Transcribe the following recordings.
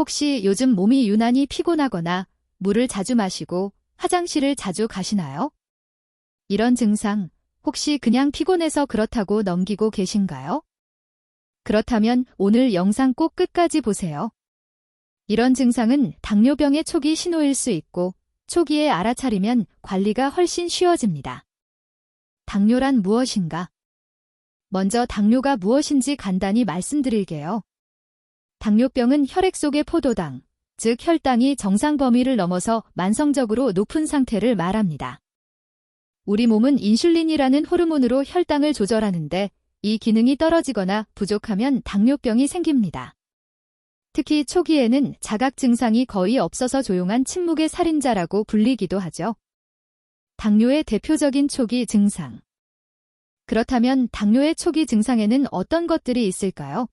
혹시 요즘 몸이 유난히 피곤하거나 물을 자주 마시고 화장실을 자주 가시나요? 이런 증상 혹시 그냥 피곤해서 그렇다고 넘기고 계신가요? 그렇다면 오늘 영상 꼭 끝까지 보세요. 이런 증상은 당뇨병의 초기 신호일 수 있고 초기에 알아차리면 관리가 훨씬 쉬워집니다. 당뇨란 무엇인가? 먼저 당뇨가 무엇인지 간단히 말씀드릴게요. 당뇨병은 혈액 속의 포도당, 즉 혈당이 정상 범위를 넘어서 만성적으로 높은 상태를 말합니다. 우리 몸은 인슐린이라는 호르몬으로 혈당을 조절하는데 이 기능이 떨어지거나 부족하면 당뇨병이 생깁니다. 특히 초기에는 자각 증상이 거의 없어서 조용한 침묵의 살인자라고 불리기도 하죠. 당뇨의 대표적인 초기 증상. 그렇다면 당뇨의 초기 증상에는 어떤 것들이 있을까요?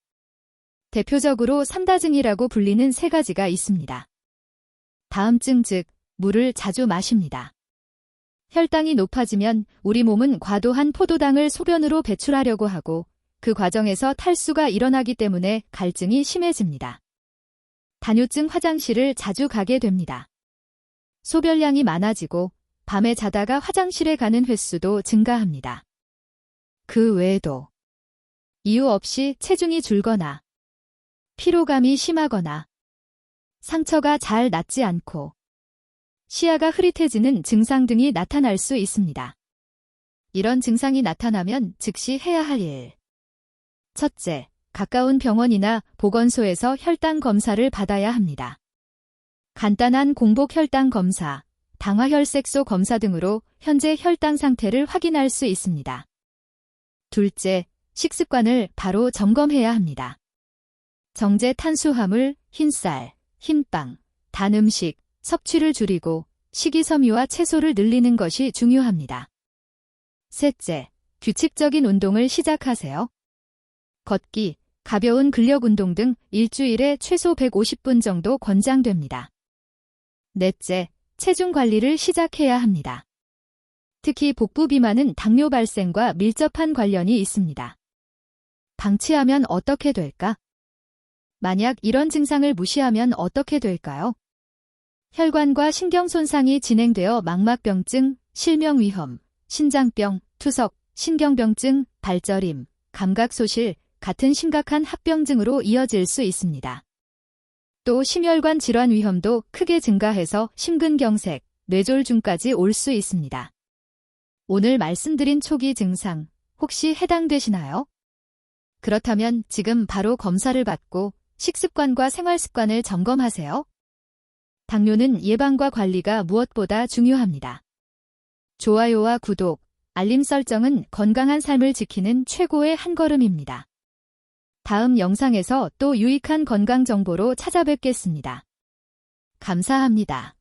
대표적으로 삼다증이라고 불리는 세 가지가 있습니다. 다음증 즉 물을 자주 마십니다. 혈당이 높아지면 우리 몸은 과도한 포도당을 소변으로 배출하려고 하고 그 과정에서 탈수가 일어나기 때문에 갈증이 심해집니다. 단요증 화장실을 자주 가게 됩니다. 소변량이 많아지고 밤에 자다가 화장실에 가는 횟수도 증가합니다. 그 외에도 이유 없이 체중이 줄거나 피로감이 심하거나 상처가 잘 낫지 않고 시야가 흐릿해지는 증상 등이 나타날 수 있습니다. 이런 증상이 나타나면 즉시 해야 할 일. 첫째, 가까운 병원이나 보건소에서 혈당 검사를 받아야 합니다. 간단한 공복 혈당 검사, 당화혈색소 검사 등으로 현재 혈당 상태를 확인할 수 있습니다. 둘째, 식습관을 바로 점검해야 합니다. 정제 탄수화물, 흰쌀, 흰빵, 단 음식, 섭취를 줄이고 식이섬유와 채소를 늘리는 것이 중요합니다. 셋째, 규칙적인 운동을 시작하세요. 걷기, 가벼운 근력 운동 등 일주일에 최소 150분 정도 권장됩니다. 넷째, 체중 관리를 시작해야 합니다. 특히 복부 비만은 당뇨 발생과 밀접한 관련이 있습니다. 방치하면 어떻게 될까? 만약 이런 증상을 무시하면 어떻게 될까요? 혈관과 신경 손상이 진행되어 망막병증, 실명 위험, 신장병, 투석, 신경병증, 발저림, 감각소실 같은 심각한 합병증으로 이어질 수 있습니다. 또 심혈관 질환 위험도 크게 증가해서 심근경색, 뇌졸중까지 올 수 있습니다. 오늘 말씀드린 초기 증상 혹시 해당되시나요? 그렇다면 지금 바로 검사를 받고 식습관과 생활습관을 점검하세요. 당뇨는 예방과 관리가 무엇보다 중요합니다. 좋아요와 구독, 알림 설정은 건강한 삶을 지키는 최고의 한 걸음입니다. 다음 영상에서 또 유익한 건강 정보로 찾아뵙겠습니다. 감사합니다.